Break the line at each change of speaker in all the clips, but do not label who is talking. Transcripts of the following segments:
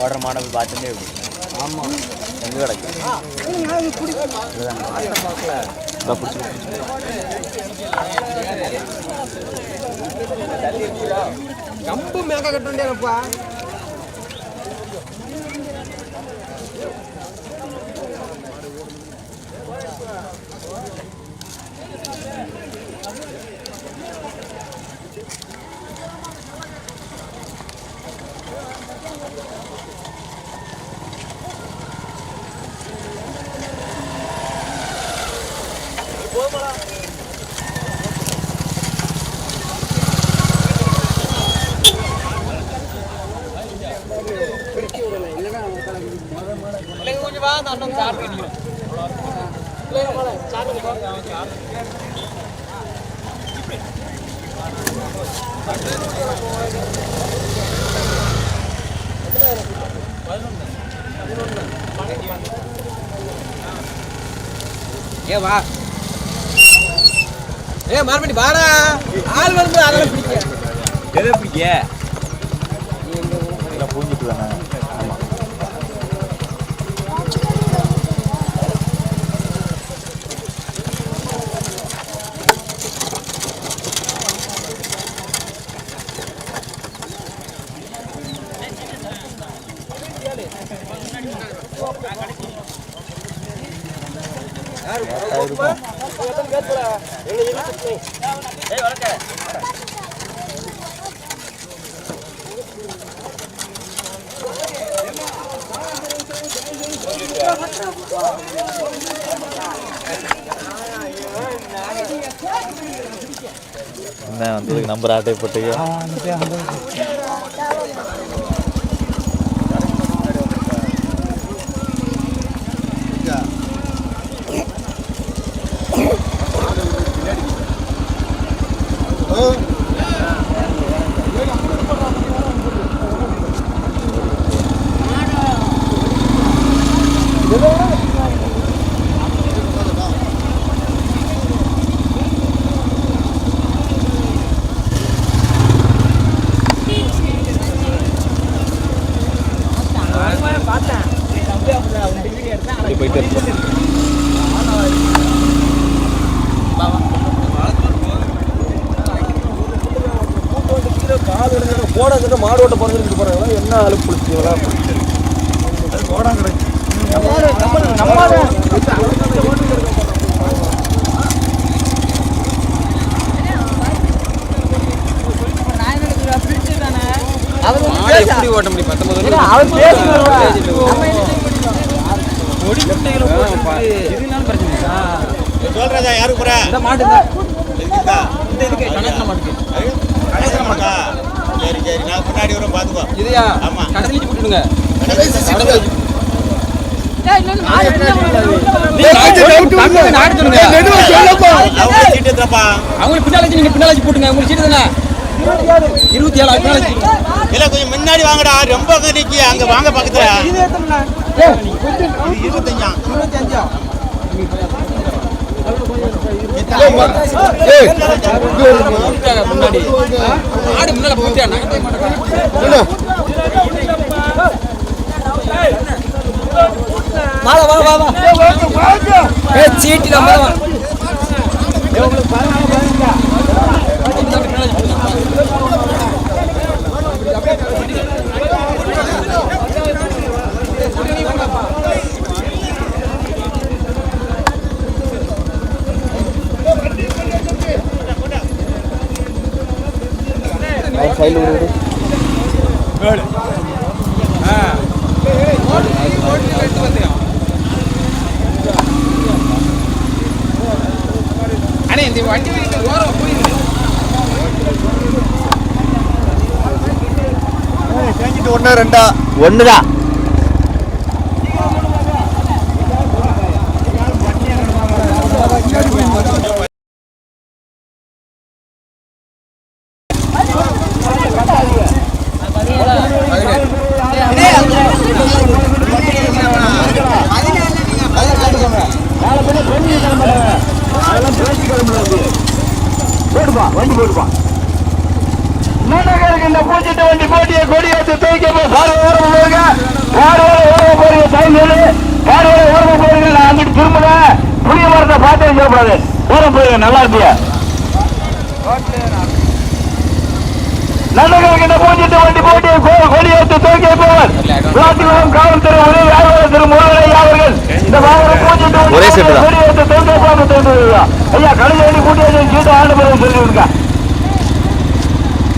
ஓடுற மாடல் பார்த்துட்டே எப்படி ஆமாம் எங்கே கிடக்கு
கம்பு மேக்க கட்டுண்டேனப்பா கொஞ்சம் வா அந்த அண்ணன் சார். பண்ணிக்கிறோம் ஏ வா. ஏ மறுபடி வாடா. ஆள் வந்து அதெல்லாம் பிடிக்க.
எதை பிடிக்க? பூஞ்சிட்டு தானே. என்ன வந்ததுக்கு நம்பர் ஆட்டை போட்டுக்க அப்படி போயிட்டு இருக்கு
போட மாடு ஓட்ட போறது போறாங்க என்ன அழுப்பு பிடிச்சிங்களா எப்படி ஓட்ட முடியும் பத்தொன்பது
சொல்றதா யாரு புற
மாட்டு
இருக்குதா
கணக்குல மாட்டுக்கு
கணக்கா சரி சரி நான் முன்னாடி வரும் பாத்துக்கோ
இதையா
ஆமா.
கடலிச்சு போட்டுடுங்க அவங்களுக்கு பின்னால வச்சு நீங்க பின்னால போட்டுங்க உங்களுக்கு சீட்டு தானே இருபத்தி ஏழு பின்னால வச்சு
இல்ல கொஞ்சம் முன்னாடி வாங்கடா ரொம்ப அங்க நிக்கி அங்க வாங்க பக்கத்துல இது இருபத்தஞ்சா
முன்னாடி ஆடு முன்னால போட்டியா நகர்த்தவே மாட்டேங்க வா வா வா வா ஏ சீட்டு நம்ம தான்
சைடில் விடு
அண்ணே இந்த வண்டி ஓரம் போயிருக்கு
ஒன்னு ரெண்டா?
போட்டுப்பா வண்டி போட்டுப்பா என்ன இந்த பூச்சிட்டு வண்டி போட்டியை கொடியேற்று தூக்கி பார்வையோட போடுங்க பார்வையோட ஓரமா போறீங்க டைம் பார்வையோட ஓரமா போறீங்க நான் அங்கிட்டு திரும்புங்க புளிய மரத்தை பார்த்தே சொல்லக்கூடாது ஓரம் போயிருங்க நல்லா இருப்பியா நல்லகிட்ட பூஞ்சிட்டு வண்டி போட்டியை கோ- கொடியேற்று தூக்கி போவர் பிளாட்டினம் காவல்துறை உதவி ஆய்வாளர் திரு முருகனையா அவர்கள் இந்த மாவட்டம் பூஞ்சிட்டு வண்டி
ஒரே செட்டு தான்.
கொடியேற்று தூக்கி போக தெரிஞ்சுருக்கா ஐயா கடைசி வண்டி கூட்டியாச்சு சீட்டு ஆண்டு பிறகு சொல்லிவிடுங்க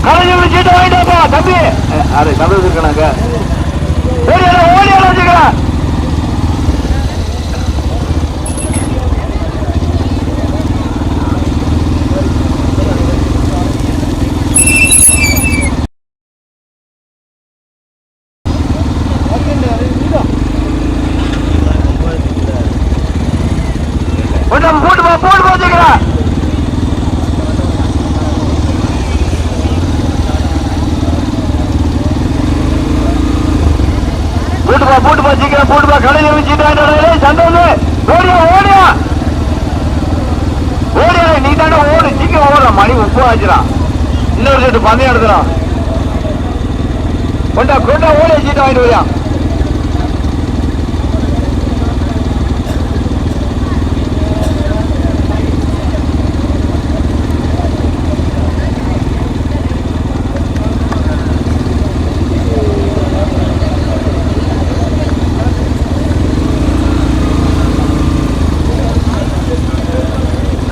கலைஞர் சீட்டை வாங்கிட்டாப்பா தம்பி அரே தம்பி இருக்கணாங்க ஓடி ஓடி வச்சுக்கலாம் போட்டு போ போட்டு போச்சுக்கிறேன் போட்டுப்பா போட்டுப்பா சீக்கிரம் போட்டுப்பா கடையில் வச்சுட்டு சண்டை ஓடியா ஓடியா ஓடியா நீ தானே ஓடு சீக்கிரம் ஓடுற மணி முப்பது ஆச்சுடா இன்னொரு சீட்டு பந்தயம் எடுத்துறான் கொண்டா கொண்டா ஓடியா சீட்டை வாங்கிட்டு வரியா?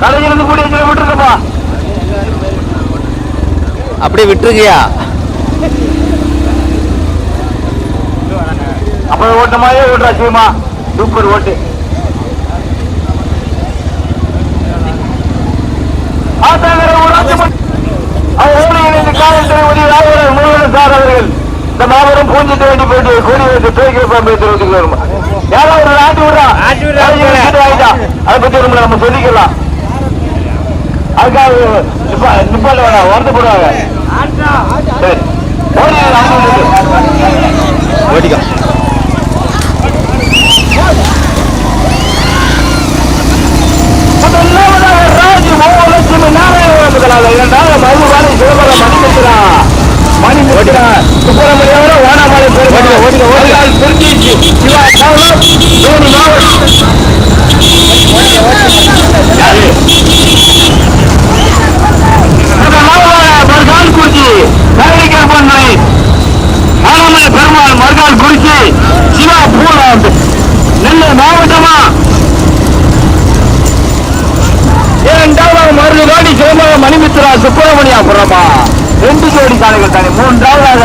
கடையில் கூடிய சீட்டை விட்டுருக்கப்பா
அப்படியே விட்டுருக்கியா?
அப்புறம் ஓட்ட மாதிரியே ஓட்டுறா சீமா. சூப்பர் ஓட்டு. இந்த மாபெரும் பூஞ்சிட்டு வேண்டி போயிட்டு கோடி வைத்து தூக்கி வரும் யாரோ ஒரு ஆட்டி விடுறா.
ஆட்டி விடுறா.
கலைஞர் சீட்டு வாங்கிட்டா. அதை பத்தி நம்ம நம்ம சொல்லிக்கலாம். அதுக்காக நிப்பா நிப்பாட்ட வேணாம் வருத்தப்படுவாங்க சரி. ஓடி அவங்க
ஓட்டிக்கோ
முதலாவதாக ராஜ் மோகலட்சுமி நாராயண முதலாக இரண்டாவது மருமகாலை சிவபர மணிமித்ரா மணிமித்ரா சுப்பிரமணியோட வானாமலை பெருமாள் ஓடிக்க ஓடிக்க திருச்சி சிவா கவுலம் தோனி மாவட்டம் மருகால் குறிச்சி பண்ணை பெருமாள் மருகால் குறிச்சி சிவா பூலாந்து நெல்லை மாவட்டமா? இரண்டாவது மருதுகாடி சிவமக மணிமித்ரா சுப்பிரமணியாபுரமா ரெண்டு ஜோடி காலைகள் தானே. மூன்றாவதாக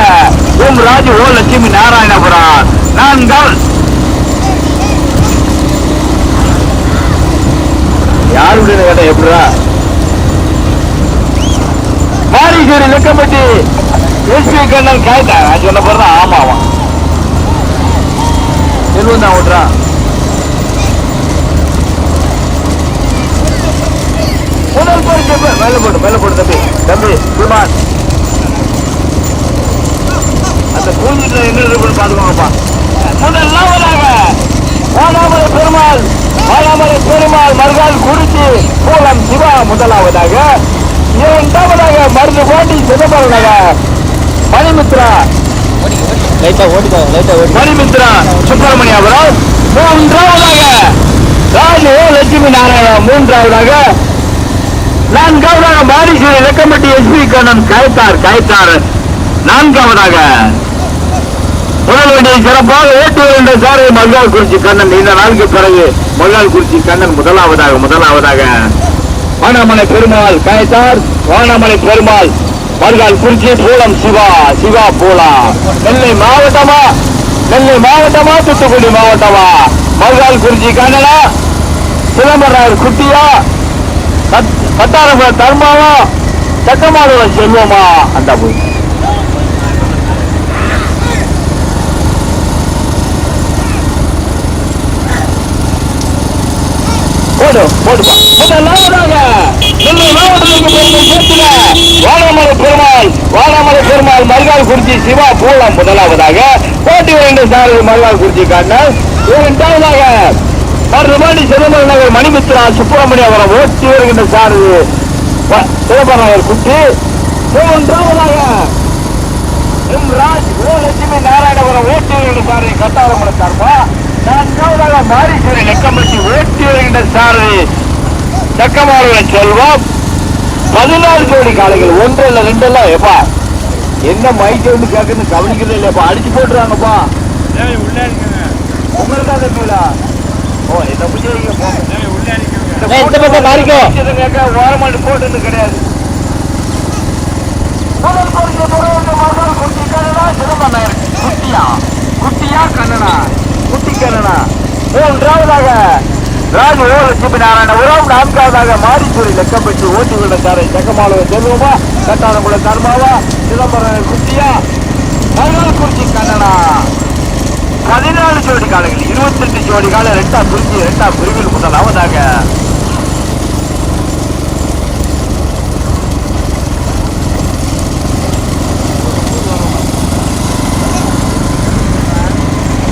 ஓம் ராஜு ஓ லட்சுமி நாராயணபுரம். நான்காவது. யாருடைய கேட்ட எப்படிடா? மாரிசேரி லெக்கப்பட்டி எஸ்பி கண்ணன் காய்த்தா நான் சொன்ன பிறகு ஆமாவா செல்வன் தான் ஓட்டுறான். முதல் பரிசு மேல போட்டு மேல போட்டு தம்பி. தம்பி குமார் அந்த பூஞ்சிட்டு என்ன இருக்குன்னு பாத்துக்கோங்கப்பா. முதலாவதாக வானாமலை பெருமாள் வானாமலை பெருமாள் மறுகால் குறிச்சி கூலம் சிவா முதலாவதாக. இரண்டாவதாக மருந்து கோட்டி சிதம்பரம் நகர் மணிமித்ரா
லைட்டா ஓட்டிக்கோ லைட்டா ஓட்டி
மணிமித்ரா சுப்பிரமணியாபுரம் மூன்றாவதாக ராஜு லட்சுமி நாராயணன் மூன்றாவதாக நான்காவதாக மாரிசேரி இலக்கம்பட்டி எஸ்பி கண்ணன் கயத்தார் கயத்தார் நான்காவதாக. முதல் வண்டியை சிறப்பாக ஓட்டு வருகின்ற சாரை மல்லால் குறிச்சி கண்ணன். இந்த நாளுக்கு பிறகு மல்லால் குறிச்சி கண்ணன் முதலாவதாக முதலாவதாக. வானாமலை பெருமாள் கயத்தார் வானாமலை பெருமாள். மல்கால் குறிச்சி பூலம் சிவா சிவா பூலா. நெல்லை மாவட்டமா? நெல்லை மாவட்டமா? தூத்துக்குடி மாவட்டமா? மல்கால் குறிச்சி கண்ணனா? சிதம்பரம் குட்டியா? கட்டாரபுரம் தர்மாவா? சட்டமாதவ செல்வமா அந்த போய். போடு போடுப்பா முதலாவதாக நெல்லை மாவட்டத்துக்கு பெருமை சேர்த்துக வாடாமலை பெருமாள் வாடாமலை பெருமாள் மருகால் குறிச்சி சிவா பூலம் முதலாவதாக போட்டி இரண்டு சார் மருகால் குறிச்சி காட்டினார் இரண்டாவதாக மருதுபாண்டி சிதம்பரம் நகர் மணிமித்ரா சுப்பிரமணிய அவரை ஓட்டி வருகின்ற சார் சிதம்பரம் நகர் குட்டி. மூன்றாவதாக எம் ராஜ் ஓ லட்சுமி நாராயணபுரம் ஓட்டி வருகின்ற சாரதி கட்டாளமலை சார்பா நான்காவதாக மாரீஸ்வரி லெக்கம்பட்டி ஓட்டி வருகின்ற சாரதி சக்கமாளுடன் செல்வம். பதினாலு ஜோடி காளைகள் ஒன்று இல்ல ரெண்டு இல்ல எப்பா என்ன மைக் வந்து கேட்கணும் கவனிக்கிறது இல்லையப்பா. அடிச்சு போட்டுறாங்கப்பா.
உள்ளே
உங்களுக்கு தான் இருக்குங்களா
இந்த பக்கம் மாறிக்கோ.
ஓரமாட்டு போட்டு கிடையாது கண்ணனா குட்டியா குட்டியா கண்ணனா குட்டி கண்ணனா மூன்றாவதாக ராஜ ஓ லட்சுமி நாராயணபுரம் நான்காவதாக மாரிச்சூரி லெக்கப்பட்டு ஓட்டி விட சாரை சக்கமாலவ செல்வமா கட்டாளங்குள தர்மாவா சிதம்பரம் குட்டியா மகள் கண்ணனா பதினாலு ஜோடி காலங்கள் இருபத்தெட்டு ஜோடி கால ரெண்டா பிரிஞ்சு ரெண்டா பிரிவில் முதலாவதாக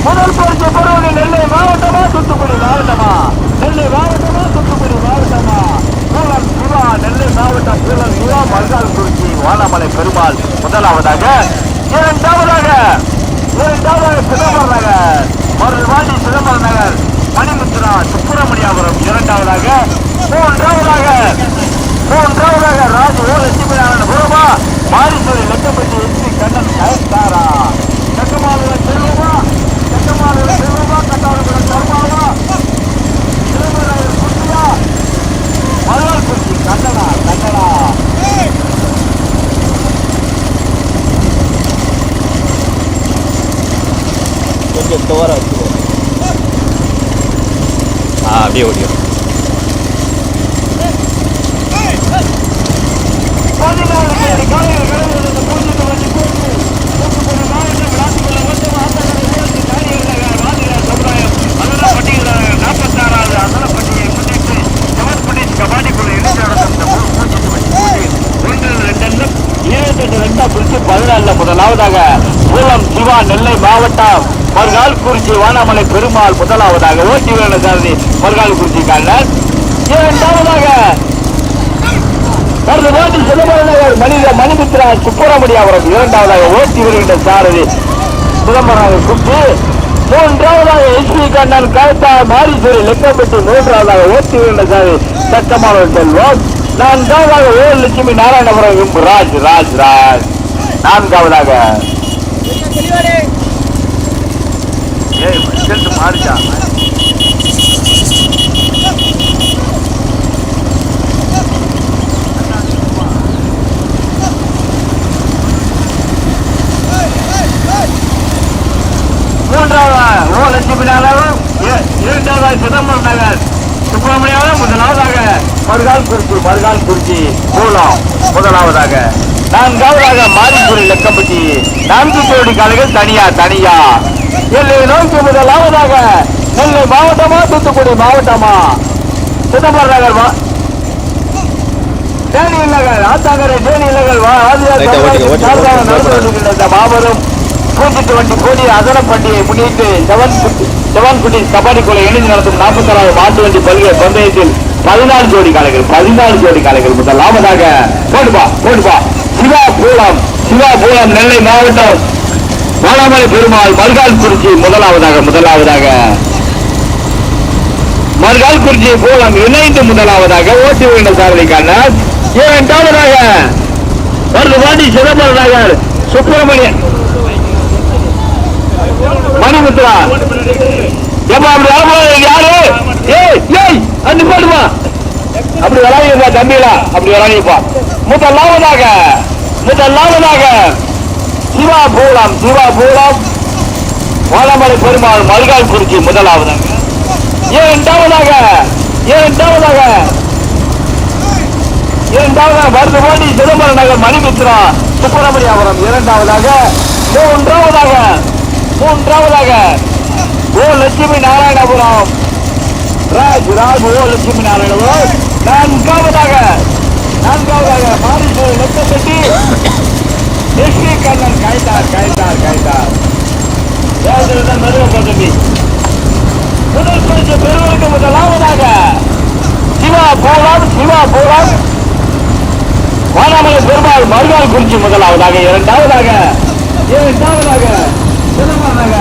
முதல் பரிசு பெறுவது நெல்லை மாவட்டமா தூத்துக்குடி மாவட்டமா? நெல்லை மாவட்டமா தூத்துக்குடி மாவட்டமா? சூழல் சிவா நெல்லை மாவட்டம் சூழல் சிவா மல்கால் குறிச்சி வானமலை பெருமாள் முதலாவதாக இரண்டாவதாக இரண்டாவதாக சிதம்பரம் நகர். மருள்வாடி சிதம்பரம் நகர். மணிமுத்ரா சுப்பிரமணியாபுரம் இரண்டாவதாக. மூன்றாவதாக. மூன்றாவதாக ராஜு ஓ லட்சுமி நாராயணபுரமா மாரிசுரி லட்சப்பட்டி எஸ்பி கண்ணன் கயத்தாரா. கட்டமாலுல செல்வமா? கட்டமாலுல செல்வமா? கட்டாளுக்குள்ள சர்மாவா திருமலையில் குட்டியா? மலர் குட்டி கண்ணனா கண்ணனா
கொஞ்சம் துவர வச்சுக்கோ ஆ அப்படியே ஓடிடும்
பதினாலு பேர் காலையில் கடவுள் இந்த பூஜ்ஜியத்தை வச்சு போட்டு தூத்துக்குடி மாவட்டம் விளாட்டுக்குள்ள மொத்தம் ஆத்தங்கரை ஊரத்து காரியர்கள் வாதிகள் சமுதாயம் அதெல்லாம் பட்டியல் நாற்பத்தாறாவது அதெல்லாம் பட்டியை முன்னிட்டு ஜவன்பட்டி கபாடிக்குள்ள இணைந்து நடந்த இந்த மூணு பூஜ்ஜியத்தை வச்சு போட்டு ஒன்று ரெண்டு இருபத்தெட்டு ரெண்டா பிரிச்சு பதினாலுல முதலாவதாக மூலம் சிவா நெல்லை மாவட்டம் மறுகால் குறிச்சி வானாமலை பெருமாள் முதலாவதாக ஓட்டி வேலை சாரதி மறுகால் குறிச்சி காலர் இரண்டாவதாக கடந்த ஓட்டி சிதம்பரம் நகர் மனித மணிமித்ரா அவரது இரண்டாவதாக ஓட்டி வருகின்ற சாரதி சிதம்பரம் நகர் மூன்றாவதாக எஸ்பி கண்ணன் கயத்தா மாரீஸ்வரி லெக்கப்பட்டு மூன்றாவதாக ஓட்டி வருகின்ற சாரதி சட்டமான செல்வம். நான்காவதாக ஓ லட்சுமி நாராயணபுரம் ராஜ் ராஜ் ராஜ். நான்காவதாக ரிசல்ட் மாறிச்சா மூன்றாவது ஓ லட்சுமி நாராயணம் இரண்டாவதாக சிதம்பரம் நகர் சுப்பிரமணியாவும் முதலாவதாக மறுகால் குறிச்சி மறுகால் குறிச்சி மூலம் முதலாவதாக. நான்காவதாக மாரிக்குடி லெக்கப்பட்டி நான்கு கோடி காலைகள் தனியா தனியா. எல்லை நோக்கி முதலாவதாக நெல்லை மாவட்டமா தூத்துக்குடி மாவட்டமா? சிதம்பரம் நகர் மா- தேனி நகர் ஆத்தாங்கரை தேனி நகர் நடந்து மாபெரும் பூஞ்சிட்டு வண்டி கோடி அதன பண்டிகை முன்னிட்டு செவன்குட்டி கபாடி குழு இணைந்து நடத்தும் நாற்பத்தாறாவது மாட்டு வண்டி பல்கை பந்தயத்தில் பதினாலு ஜோடி காளைகள் பதினாலு ஜோடி காளைகள் முதலாவதாக போடுப்பா போடுப்பா சிவா பூலம் சிவா பூலம் நெல்லை மாவட்டம். வாழாமலை பெருமாள் மறுகால் குறிச்சி முதலாவதாக முதலாவதாக. மறுகால் குறிச்சியை பூலம் இணைந்து முதலாவதாக ஓட்டி வேண்ட சாதனைக்கான இரண்டாவதாக வருது வாண்டி சிதம்பரம் சுப்பிரமணியன் மணிமுத்ரா எப்ப அப்படி வரக்கூடாது யாரு? ஏய் ஏய் அந்த போடுமா அப்படி வராதீங்கப்பா தம்பிடா அப்படி வராதீங்கப்பா. முதலாவதாக முதலாவதாக சிவா பூலம் சிவா பூலம். வாழமலை பெருமாள் மல்கால் குறிச்சி முதலாவதாக இரண்டாவதாக இரண்டாவதாக இரண்டாவதாக வருது போட்டி சிதம்பரம் நகர் மணிமித்ரா சுப்பிரமணியாபுரம் இரண்டாவதாக. மூன்றாவதாக மூன்றாவதாக. ஓ லட்சுமி நாராயணபுரம். ராஜ் ராஜ் ஓ லட்சுமி நாராயணபுரம். நான்காவதாக நான்காவதாக மாரிசூர் லட்சப்பட்டி வெற்றி கண்ணன் கைத்தார் கைத்தார் கைத்தார் தேவதன் பெருமை பதவி முதல் பரிசு பெறுவதற்கு முதலாவதாக சிவா போலாம் சிவா போலாம் வானாமலை பெருமாள் மறுநாள் குறிச்சி முதலாவதாக இரண்டாவதாக இரண்டாவதாக சிதம்பரனாக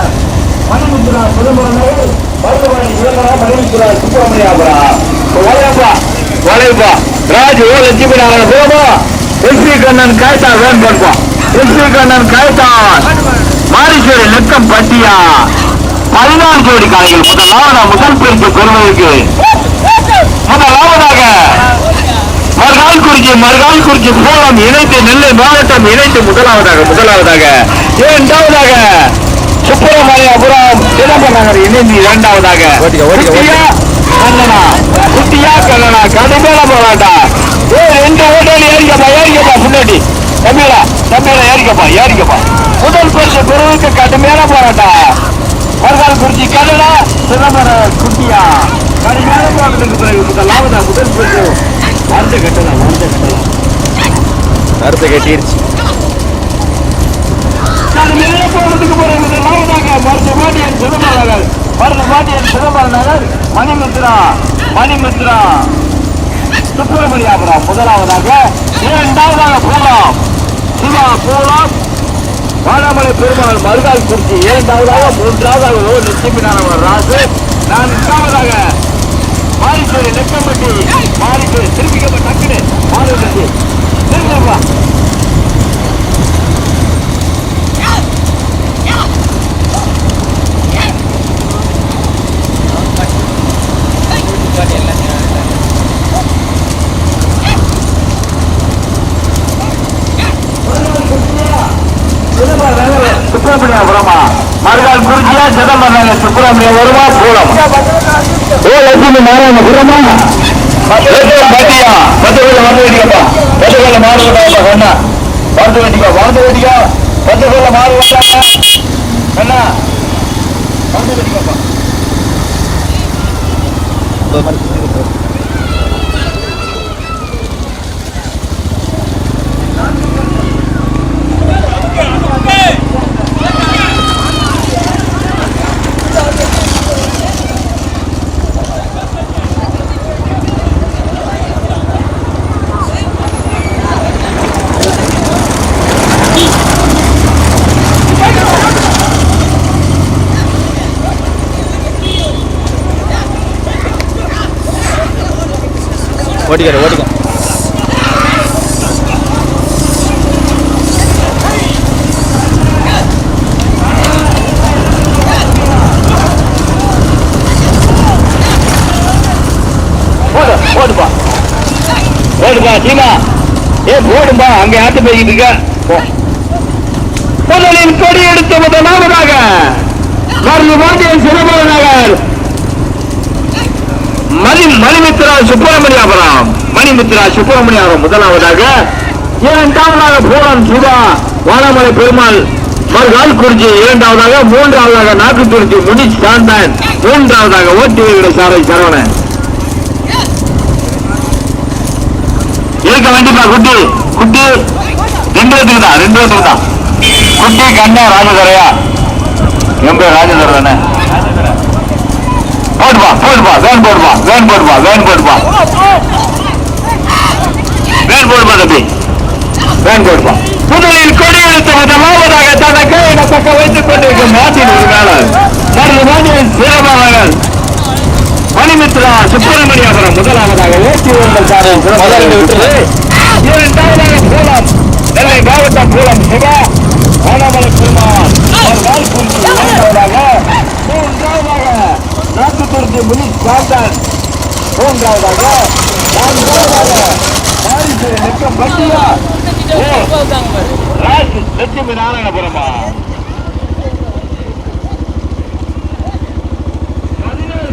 மணிமுத்துரா சிதம்பரனாக மருத்துவமனை இளைஞராக மணிமுத்துரா சுப்பிரமணியாபுரா. வளையப்பா வளையப்பா ராஜு லட்சுமி நாராயண போமா எஸ்வி கண்ணன் காய்த்தா வேன் கண்ணன் காய்த்தான் மாரீஸ்வரி லெக்கம் பட்டியா. பதினாறு ஜோடி காலைகள். முதலாவதா முதல் பரிசு பெறுவதற்கு. முதலாவதாக மறுகால் குறிச்சி மறுகால் குறிச்சி கோலம் இணைத்து நெல்லை மாவட்டம் இணைத்து முதலாவதாக முதலாவதாக. இரண்டாவதாக சுப்பிரமணியபுரம் சிதம்பரம் நகர் இணைந்து இரண்டாவதாக. கண்ணனா குட்டியா கண்ணனா கடுமையான போராட்டம். ரெண்டு ஓட்டாளி ஏறிக்கப்பா ஏறிக்கப்பா முன்னாடி. தம்பிகளா தம்பிகளா ஏறிக்கப்பா ஏறிக்கப்பா. முதல் பரிசு பெறுவதற்கு கடுமையான போராட்டம். மறுகால் குறிச்சி கண்ணனா சிதம்பர குட்டியா. கடுமையான போராட்டத்துக்கு பிறகு முதலாவதா முதல் பரிசு? வார்த்தை கட்டலாம் வார்த்தை கட்டலாம்
கருத்தை கட்டிடுச்சு
கடுமையான போராட்டத்துக்கு பிறகு முதலாவதாக மருந்த மாட்டியன் சிதம்பரம் நகர். மருந்த மாட்டியன் சிதம்பரம் நகர் மணிமுத்ரா மணிமுத்ரா. சுப்பிரமணியாபுரம் முதலாவதாக இரண்டாவதாக பூலாம் சிவா பூலம் வாழாமலை பெருமாள் மருதால் குறிச்சி இரண்டாவதாக மூன்றாவதாக ஓ லட்சுமிநாராயண ராசு. நான்காவதாக மாரிச்சேரி நெக்கம்பட்டி மாரிச்சேரி திருப்பிக்கப்ப டக்குனு மாரிச்சேரி திருப்பா சுப்பிரமணியபுரமா மறுநாள் குறிச்சியா சிதம்பரம் நகர் சுப்பிரமணியபுரமா பூலம் ஓ லட்சுமி நாராயணபுரமா பட்டியா பத்து கொள்ள வந்து வெட்டிக்கப்பா. பத்து கொள்ள மாடு விட்டாப்பா கண்ணா வந்து வெட்டிக்கோ. வந்து வெட்டிக்கோ. பத்து கொள்ள மாடு கண்ணா வந்து வெட்டிக்கப்பா.
ஓட்டிக்கிற ஓட்டிக்கோ
போடு போடுப்பா. போடுப்பா சீமா. ஏ போடும்பா அங்க ஆட்டு போய்கிட்டு இருக்க? போ. முதலில் கொடி எடுத்த முதலாவதாக மருந்து மாட்டியன் சிதம்பரம் நகர் மணி மணிமித்ரா சுப்பிரமணியாபுரம் மணிமித்ரா சுப்பிரமணியாபுரம் முதலாவதாக இரண்டாவதாக பூரம் சுபா வானமலை பெருமாள் மறுகால் குறிச்சி இரண்டாவதாக மூன்றாவதாக நாக்குக்குறிச்சி முடி சாந்தன் மூன்றாவதாக ஓட்டி வீரர்களை சாரை சரவணன். இருக்க வேண்டிப்பா குட்டி. குட்டி ரெண்டு பேத்துக்கு தான் ரெண்டு பேத்துக்கு தான். குட்டி கண்ணா ராஜதரையா? என் பேர் ராஜதர் தானே? போடுவா போடுவா வேன் போடுவா வேன் போடுவா வேன் போடுவா வேன் போடுவா தம்பி வேன் போடுவா முதலில் கொடி விதமாவதாக முதலாவதாக தனக்கு தக்க வைத்துக் கொண்டிருக்கும் நாட்டின் ஒரு மேலர் மருந்து மாநில சிறப்பாளர்கள் மணிமித்ரா சுப்பிரமணியபுரம் முதலாவதாக ஓட்டி உங்கள் சாரை
முதல்ல
இரண்டாவதாக பூலம் நெல்லை மாவட்டம் மூலம் சிவா வானமலை பெருமாள் ஒரு நாள் குறிச்சி இரண்டாவதாக மூன்றாவதாக நாட்டுக்குறிச்சி முனி சாந்தன். மூன்றாவதாக நான்காவதாக மாரிசேரி நெக்கம் பட்டியா. ஓ ராஜ் லட்சுமி நாராயணபுரமா? பதினாறு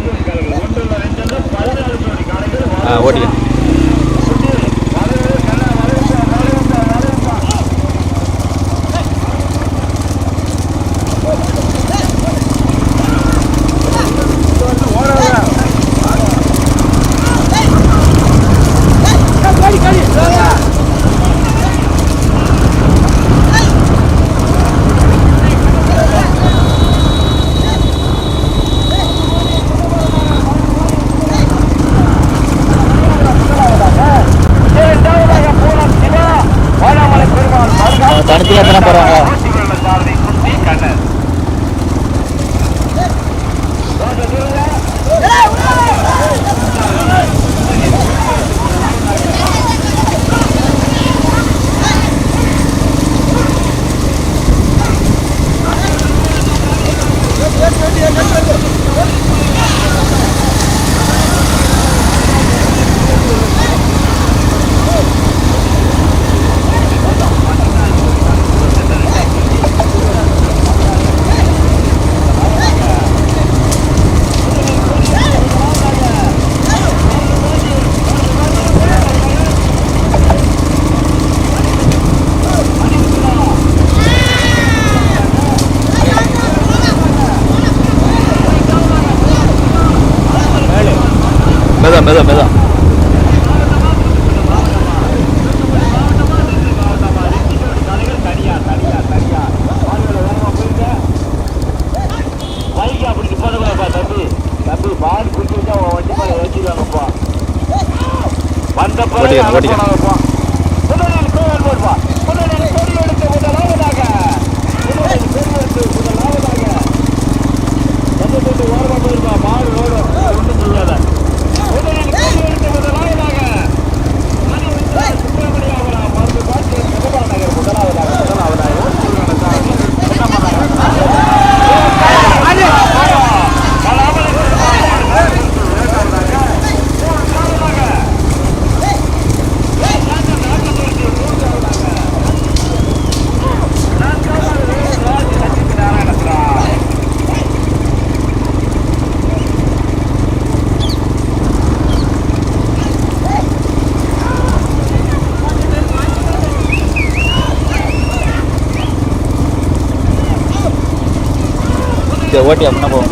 சரி ஓட்டி அப்படின்னா போவோம்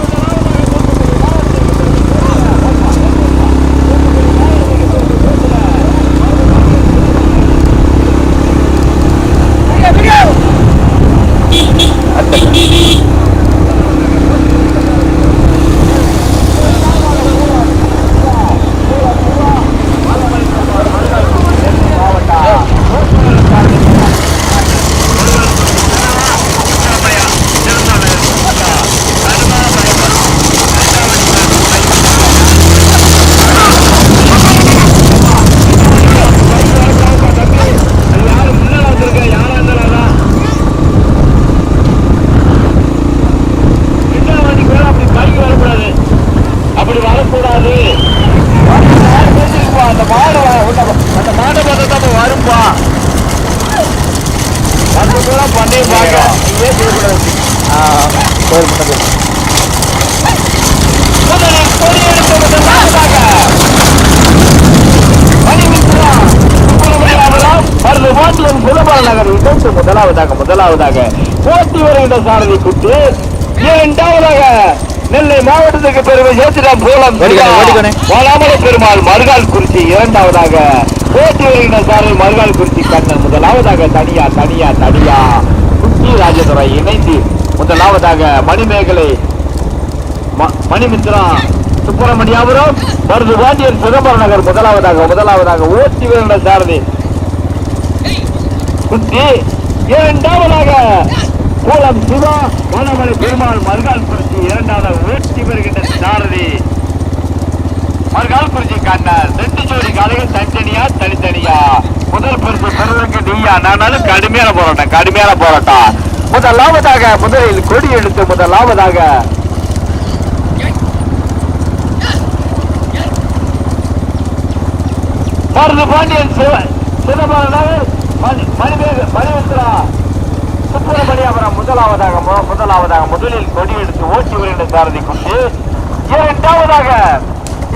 அப்படி வரக்கூடாது அந்த மாடை அந்த மாடை பார்த்தா தான் வரும்பா வந்து கூட பண்ணி பாக்க நீயே செய்யக்கூடாது கோயில் மட்டும் போய்
முதலில் கொடி எடுத்து முதலாவதாக மணிமித்ரா சுப்பிரமணிய அவரால் மருந்து பாட்டியன் குலபால நகர் இணைந்து முதலாவதாக போட்டி வருகின்ற சாரதி குட்டு. இரண்டாவதாக நெல்லை மாவட்டத்துக்கு பெருமை சேர்த்திடம் போலம். வாலாமலை பெருமாள் மறுகால் குறிச்சி இரண்டாவதாக போட்டி வருகின்ற சாரதி மறுகால் குறிச்சி கண்ணன். முதலாவதாக தனியா தனியா தனியா. குட்டி ராஜதுரை இணைந்து முதலாவதாக மணிமேகலை மணிமித்ரா சுப்பிரமணியாபுரம் மருது பாண்டியன் சிதம்பரம் நகர் முதலாவதாக முதலாவதாக ஓட்டி வருகின்ற சாரதி குத்தி இரண்டாவதாக கோலம் சிவா வனமலை பெருமாள் மருகால் குறிச்சி இரண்டாவதாக வெற்றி பெறுகின்ற சாரதி. மறுகால் குறிச்சி கண்ணர் ரெண்டு ஜோடி காலைகள் தனித்தனியா தனித்தனியா? முதல் பரிசு பெறுவதற்கு நீயா? நானாலும் கடுமையான போராட்டம் கடுமையான போராட்டம். முதலாவதாக முதலில் கொடி எடுத்து முதலாவதாக. மருது பாண்டியன் சிவபாலனாக மணிமேக மணிவந்திரா சுப்பிரமணியபுரம் முதலாவதாக முதலாவதாக முதலில் கொடி எடுத்து ஓட்டி வருகின்ற சாரதி கொண்டு இரண்டாவதாக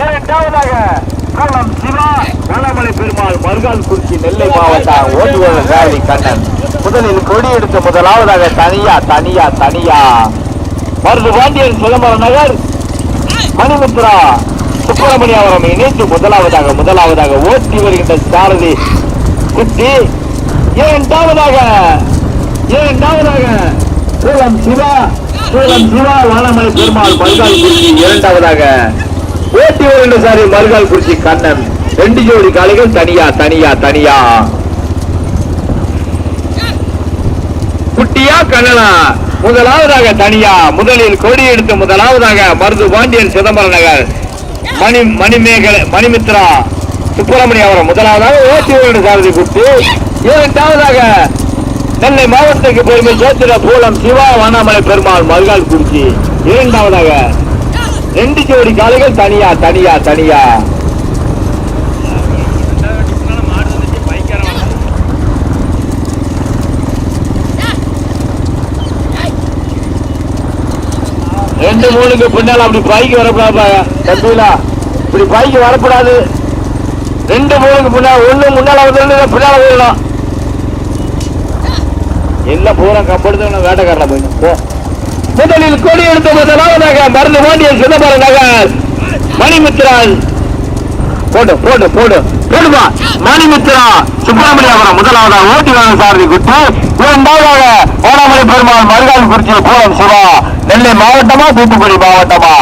இரண்டாவதாக கோலம் சிவா. வனமலை பெருமாள் மருகால் குறிச்சி நெல்லை மாவட்டம் ஓட்டி வருகிற சாரதி கண்ணன். முதலில் கொடி எடுத்து முதலாவதாக தனியா தனியா தனியா. மருது பாண்டியன் சிதம்பரம் நகர். மணிமுத்ரா சுப்பிரமணியபுரம் இணைத்து முதலாவதாக முதலாவதாக ஓட்டி வருகின்ற சாரதி குத்தி இரண்டாவதாக இரண்டாவதாக சூலம் சிவா சூலம் சிவா வானமலை பெருமாள் மருகால் குறிச்சி இரண்டாவதாக. ஓட்டி வருகின்ற சாரி மருகால் குறிச்சி கண்ணன். ரெண்டு ஜோடி காலைகள் தனியா தனியா தனியா. குட்டியா கண்ணனா முதலாவதாக தனியா. முதலில் கொடி எடுத்து முதலாவதாக மருது பாண்டியன் சிதம்பர நகர். மணி மணிமேகலை மணிமித்ரா சுப்பிரமணியபுரம் முதலாவதாக ஓட்டி வருகின்ற சாரதி குட்டி. இரண்டாவதாக நெல்லை மாவட்டத்துக்கு பெருமை சேர்த்திட பூலம் சிவா வண்ணாமலை பெருமாள் மல்கால் குறிச்சி. இரண்டாவதாக ரெண்டு ஜோடி காலைகள் தனியா தனியா தனியா. ரெண்டு மூணுக்கு பின்னால அப்படி பைக்கு வரக்கூடாது தம்பிலா. இப்படி பைக்கு வரக்கூடாது ரெண்டு மூணுக்கு பின்னால் ஒன்று முன்னால் வந்து பின்னால் போயிடலாம் எல்லாம் பூரா கப்படுத்து வேட்டைக்காரல போயிடும் போ. முதலில் கொடி எடுத்த முதலாவதாக மருந்து பாண்டியன் சிதம்பரம் நகர் மணிமித்ரான் போடு போடு போடு போடுமா. மணிமித்ரா சுப்பிரமணியபுரம் முதலாவதாக ஓட்டி வாங்க சாரதி குட்டி. இரண்டாவதாக ஓடாமலை பெருமாள் மருகால் குறிச்சி கோலம் சிவா. நெல்லை மாவட்டமா தூத்துக்குடி மாவட்டமா?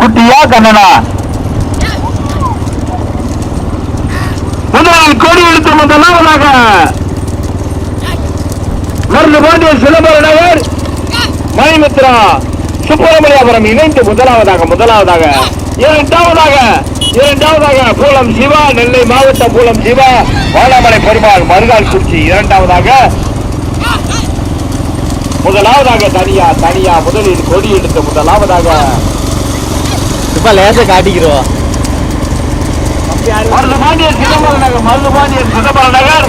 குட்டியா கண்ணனா? முதலில் கொடி எடுத்து முதலாவதாக மருந்து பாண்டியன் சிதம்பர நகர். மணிமித்ரா சுப்பிரமணியபுரம் இணைந்து முதலாவதாக முதலாவதாக இரண்டாவதாக இரண்டாவதாக பூலம் சிவா நெல்லை மாவட்டம் பூலம் சிவா வாழாமலை பெருமாள் மருகால் குறிச்சி இரண்டாவதாக. முதலாவதாக தனியா தனியா முதலில் கொடி எடுத்து முதலாவதாக.
இப்போ லேசை காட்டிக்கிறோம்.
மருது பாண்டியன் சிதம்பர நகர் மருது பாண்டியன் சிதம்பர நகர்.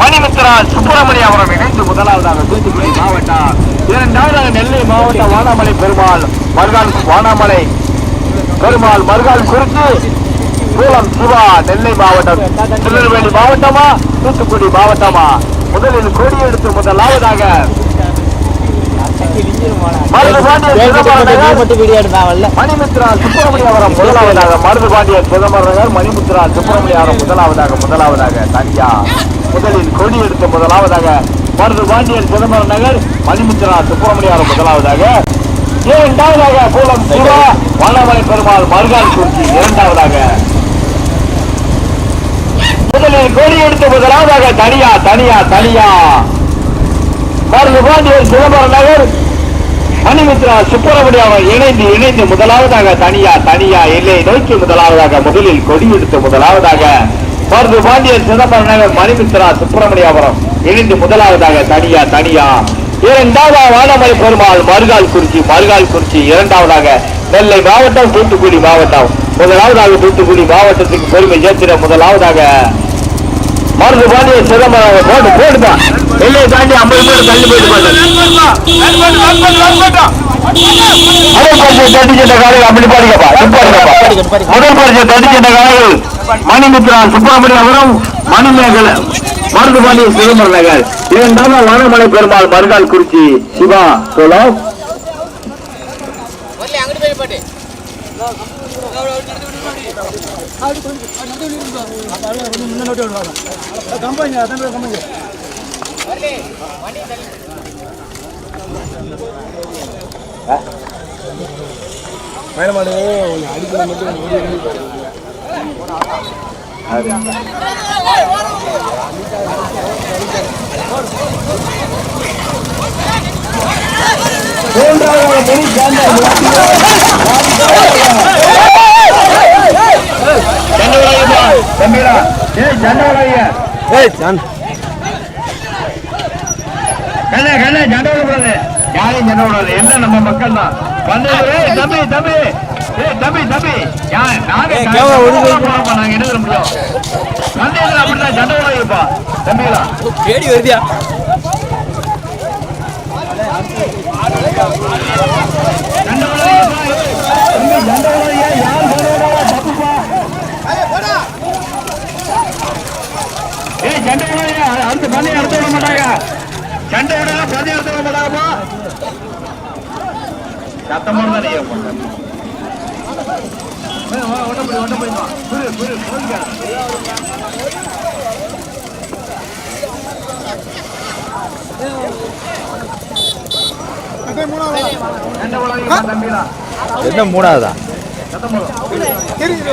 மணிமித்ரா சுப்பிரமணியபுரம் இணைந்து முதலாவதாக தூத்துக்குடி மாவட்டம். இரண்டாவதாக நெல்லை மாவட்டம் வானாமலை பெருமாள் மறுகால் வானாமலை பெருமாள் மறுகால் குறித்து மூலம் சிவா நெல்லை மாவட்டம். திருநெல்வேலி மாவட்டமா? தூத்துக்குடி மாவட்டமா? முதலில் கொடியெடுத்து முதலாவதாக மருது பாண்டியன் சிதம்பர நகர்
மட்டும் வீடியோ எடுத்தாவல்ல
மணிமுத்ரா சுப்பிரமணியவரம் முதலாவதாக முதலாவதாக முதலாவதாக தனியா. முதலில் கொடி எடுத்து முதலாவதாக மருது பாண்டியன் சிதம்பரம் நகர் மணிமுத்ரா சுப்பிரமணியவரம் முதலாவதாக. இரண்டாவதாக கூலம் சிவா வனமலை பெருமாள் மருகால் குறிச்சி இரண்டாவதாக. முதலில் கொடி எடுத்து முதலாவதாக தனியா தனியா தனியா. மருது பாண்டியன் சிதம்பரம் நகர் மணிமித்ரா சுப்பிரமணியம் இணைந்து இணைந்து முதலாவதாக தனியா தனியா எல்லை நோக்கி முதலாவதாக முதலில் கொடி எடுத்து முதலாவதாக மருது பாண்டியன் சிதம்பரம் நகர் மணிமித்ரா சுப்பிரமணியபுரம் இணைந்து முதலாவதாக தனியா தனியா. இரண்டாவதாக வானமலை பெருமாள் மருகால் குறிச்சி மருகால் குறிச்சி இரண்டாவதாக நெல்லை மாவட்டம் தூத்துக்குடி மாவட்டம். முதலாவதாக தூத்துக்குடி மாவட்டத்துக்கு பெருமை சேர்த்திட முதலாவதாக மருந்து பாண்டிய சிதம்பரம் போட்டு போடுப்பா எல்லையை தாண்டி ஐம்பது பேர் தள்ளி போயிட்டு முதல் பரிசை தட்டி காலையில் அப்படி பாருங்கப்பா நிப்பாருங்கப்பா முதல் பரிசை தட்டி காலையில் மணிமுத்ரா சுப்பிரமணியபுரம் மணிமேகல மருந்து பாண்டிய சிதம்பரம் நகர். இரண்டாவது வனமலை பெருமாள் மருகால் குறிச்சி சிவா சோலம் மூன்றாவது மணி தம்பிரா ஏய் ஜண்டவராய யாரையும் ஜண்டவரம் என்ன நம்ம மக்கள் தான் தம்பி தம்பி ஏய் தம்பி தம்பி யார் நாங்க என்ன முடியும் வந்ததுல அப்படிதான் ஜண்டவரம் இருப்பா தம்பிகளா
தேடி வருதியா
ஏய் சண்டை விடாதீங்க. அடுத்த பந்தயம் அடுத்து விட மாட்டாங்க. சண்டை விடல பந்தயம் அடுத்து விட மாட்டாங்கப்பா. சத்தம் போடுறதா நீங்க
என்ன மூணாவதா?
தெரியுது